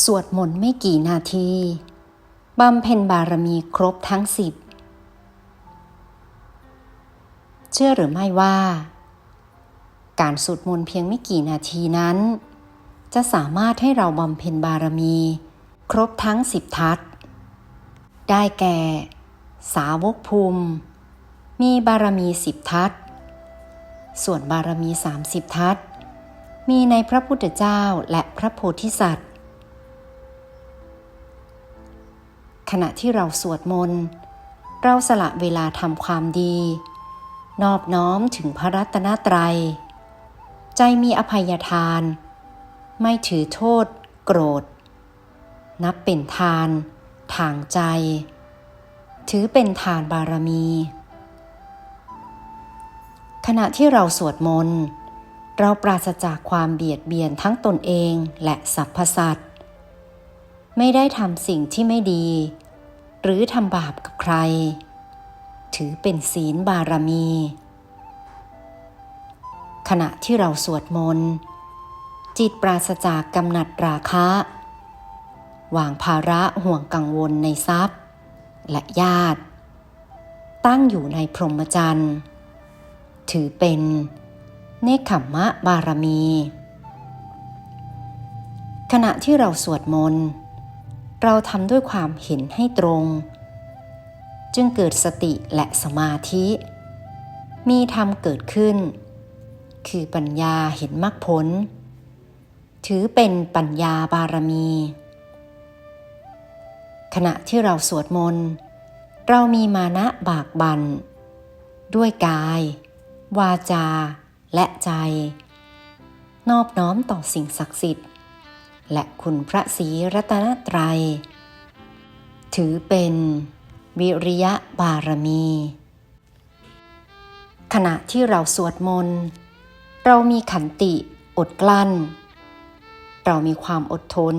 สวดมนต์ไม่กี่นาทีบำเพ็ญบารมีครบทั้งสิบ เชื่อหรือไม่ว่า การสวดมนต์เพียงไม่กี่นาทีนั้น จะสามารถให้เราบำเพ็ญบารมี ครบทั้งสิบทัศได้แก่ สาวกภูมิ มีบารมีสิบทัศส่วนบารมีสามสิบทัศมีในพระพุทธเจ้าและพระโพธิสัตว์ ขณะที่เราสวดมนต์เราสละเวลาทำความดี นอบน้อมถึงพระรัตนตรัย ใจมีอภัยทาน ไม่ถือโทษ โกรธ นับเป็นทาน ทางใจ ถือเป็นทานบารมี ขณะที่เราสวดมนต์เราปราศจากความเบียดเบียนทั้งตนเองและสรรพสัตว์ ไม่ได้ทำสิ่งที่ไม่ดี หรือทำบาปกับใคร ถือเป็นศีลบารมี ขณะที่เราสวดมนต์ จิตปราศจากกำหนัดราคะ วางภาระห่วงกังวลในทรัพย์ และญาติ ตั้งอยู่ในพรหมจรรย์ ถือเป็นเนคขมมะบารมี ขณะที่เราสวดมนต์ เราทำด้วยความเห็นให้ตรง จึงเกิดสติและสมาธิ มีธรรมเกิดขึ้น คือปัญญาเห็นมรรคผล ถือเป็นปัญญาบารมี ขณะที่เราสวดมนต์เรามีมานะบากบันด้วยกาย วาจา และใจ นอบน้อมต่อสิ่งศักดิ์สิทธิ์ และคุณพระศรีรัตนตรัย ถือเป็นวิริยะบารมี ขณะที่เราสวดมนต์ เรามีขันติอดกลั้น เรามีความอดทน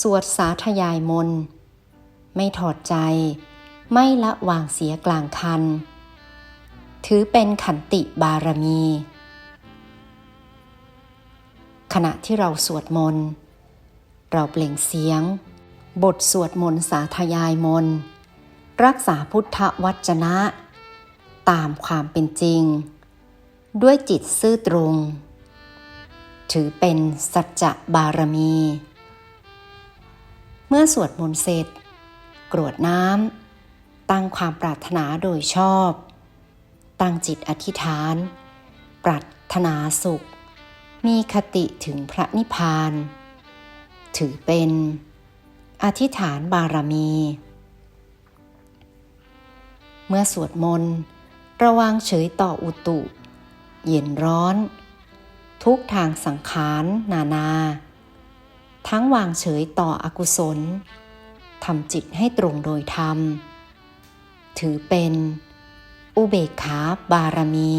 สวดสาธยายมนต์ ไม่ถอดใจ ไม่ละวางเสียกลางคัน ถือเป็นขันติบารมีขณะที่เราสวดมนต์ เราเปล่งเสียง บทสวดมนต์สาธยายมนต์รักษาพุทธวจนะ ตามความเป็นจริง ด้วยจิตซื่อตรง ถือเป็นสัจจะบารมี เมื่อสวดมนต์เสร็จ กรวดน้ำตั้งความปรารถนาโดยชอบ ตั้งจิตอธิษฐาน ปรารถนาสุข มีคติถึงพระนิพพาน ถือเป็น อธิษฐานบารมี เมื่อสวดมนต์ระวังเฉยต่ออุตุ เย็นร้อน ทุกทางสังขารนานา ทั้งวางเฉยต่ออกุศลทำจิตให้ตรงโดยธรรม ถือเป็น อุเบกขาบารมี